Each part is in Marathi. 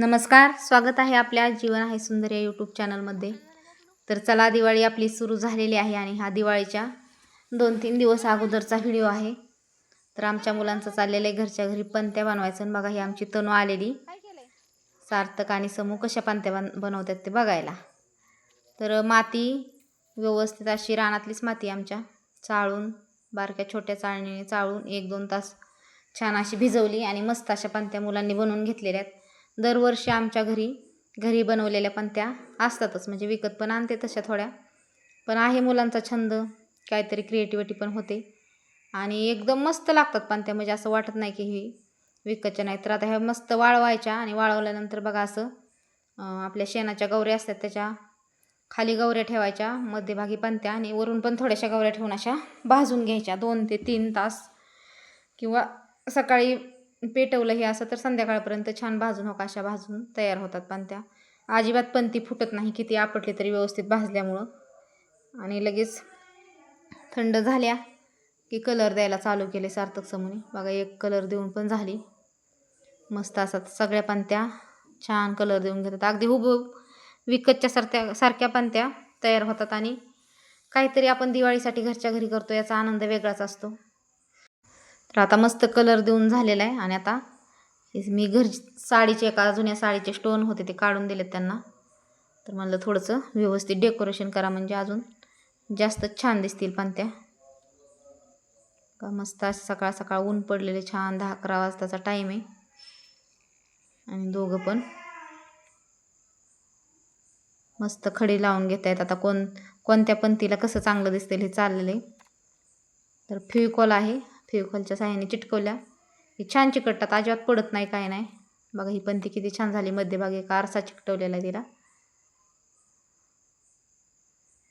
नमस्कार स्वागत आहे आपल्या जीवन आहे सुंदर या यूट्यूब चॅनलमध्ये तर चला दिवाळी आपली सुरू झालेली आहे आणि हा दिवाळीच्या दोन तीन दिवस अगोदरचा व्हिडिओ आहे. तर आमच्या मुलांचं चाललेलं आहे घरच्या घरी पंत्या बनवायचं बघा ही आमची तणू आलेली. सार्थक आणि समूह कशा पंत्या बन बनवतात ते बघायला. तर माती व्यवस्थित अशी रानातलीच माती आमच्या. चाळून बारक्या छोट्या चाळणीने चाळून एक दोन तास छान अशी भिजवली आणि मस्त अशा पंत्या मुलांनी बनवून घेतलेल्या आहेत. दरवर्षी आमच्या घरी घरी बनवलेल्या पंत्या असतातच. म्हणजे विकत पण आणते तशा थोड्या. पण आहे मुलांचा छंद काहीतरी क्रिएटिव्हिटी पण होते. आणि एकदम मस्त लागतात पण त्या. म्हणजे असं वाटत नाही की हे विकतच्या नाही तर आता ह्या मस्त वाळवायच्या आणि वाळवल्यानंतर बघा असं आपल्या शेणाच्या गौऱ्या असतात त्याच्याखाली गवऱ्या ठेवायच्या मध्यभागी पंत्या आणि वरून पण थोड्याशा गवऱ्या ठेवून अशा भाजून घ्यायच्या. दोन ते तीन तास किंवा सकाळी पेटवलं हे असं तर संध्याकाळपर्यंत छान भाजून हो का अशा भाजून तयार होतात पंत्या अजिबात पण ती फुटत नाही किती आपटली तरी व्यवस्थित भाजल्यामुळं. आणि लगेच थंड झाल्या की कलर द्यायला चालू केले सार्थक समूने. बघा एक कलर देऊन पण झाली. मस्त असतात सगळ्या पंत्या छान कलर देऊन घेतात. अगदी हुब विकतच्या सारख्या सारख्या पंत्या तयार होतात. आणि काहीतरी आपण दिवाळीसाठी घरच्या घरी करतो याचा आनंद वेगळाच असतो. तर आता मस्त कलर देऊन झालेला आहे. आणि आता मी घर साडीचे एका जुन्या साडीचे स्टोन होते ते काढून दिलेत त्यांना. तर म्हणलं थोडंसं व्यवस्थित डेकोरेशन करा म्हणजे अजून जास्त छान दिसतील पण त्या का मस्त असं सकाळ सकाळ ऊन पडलेले छान दहा अकरा वाजताचा टाईम आहे. आणि दोघं पण मस्त खडी लावून घेत आहेत. आता कोण कोणत्या पंथीला कसं चांगलं दिसतील हे चाललेलं आहे. तर फेविकॉल आहे. फेविकॉलच्या साह्याने चिटकवल्या. हे छान चिकटतात अजिबात पडत नाही काय नाही. बघा ही पंथी किती छान झाली. मध्यभागी एक आरसा चिकटवलेला आहे तिला.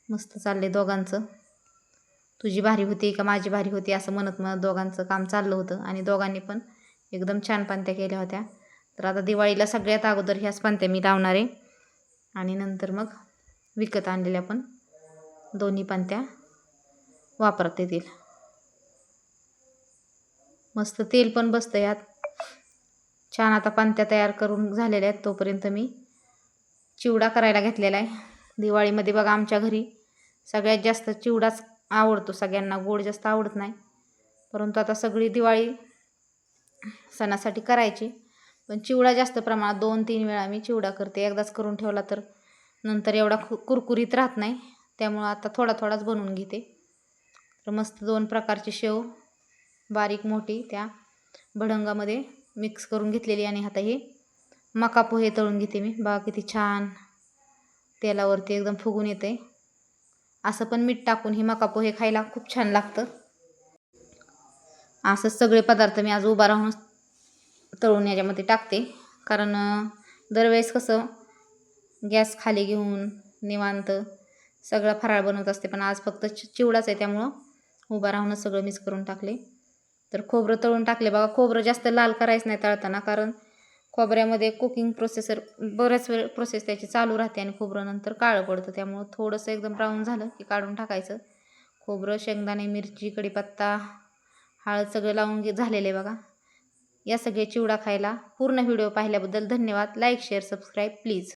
मस्त चालले दोघांचं. तुझी भारी होती का माझी भारी होती असं म्हणत म्हणत दोघांचं काम चाललं होतं आणि दोघांनी पण एकदम छान पंत्या केल्या होत्या. तर आता दिवाळीला सगळ्यात अगोदर ह्याच पंत्या मी लावणार आहे. आणि नंतर मग विकत आणलेल्या पण दोन्ही पंत्या वापरता येतील. मस्त तेल पण बसतं यात. छान आता पांत्या तयार करून झालेल्या आहेत तोपर्यंत मी. चिवडा करायला घेतलेला आहे. दिवाळीमध्ये बघा आमच्या घरी सगळ्यात जास्त चिवडाच आवडतो सगळ्यांना गोड जास्त आवडत नाही. परंतु आता सगळी दिवाळी सणासाठी करायची. पण चिवडा जास्त प्रमाणात दोन तीन वेळा मी चिवडा करते. एकदाच करून ठेवला तर नंतर एवढा कु कुरकुरीत राहत नाही. त्यामुळं आता थोडा थोडाच बनवून घेते. तर मस्त दोन प्रकारची शेव बारीक मोठी त्या भडंगामध्ये मिक्स करून घेतलेली आणि आता हे मका पोहे तळून घेते मी. बघा किती छान तेलावरती एकदम फुगून येते असं पण मीठ टाकून ही मका पोहे खायला खूप छान लागतं. असंच सगळे पदार्थ मी आज उभा राहून तळून याच्यामध्ये टाकते. कारण दरवेळेस कसं गॅस खाली घेऊन निवांत सगळं फराळ बनवत असते. पण आज फक्त चि- चिवडाच आहे त्यामुळं उभा राहूनच सगळं मिक्स करून टाकले. तर खोबरं तळून टाकले. बघा खोबरं जास्त लाल करायचं नाही तळताना कारण खोबऱ्यामध्ये कुकिंग प्रोसेसर बऱ्याच वेळ प्रोसेस त्याची चालू राहते आणि खोबरं नंतर काळं पडतं. त्यामुळं थोडंसं एकदम ब्राऊन झालं की काढून टाकायचं. खोबरं शेंगदाणे मिरची कढीपत्ता हळद सगळं लावून घे झालेलं आहे बघा. या सगळे चिवडा खायला पूर्ण व्हिडिओ पाहिल्याबद्दल धन्यवाद. Like share subscribe please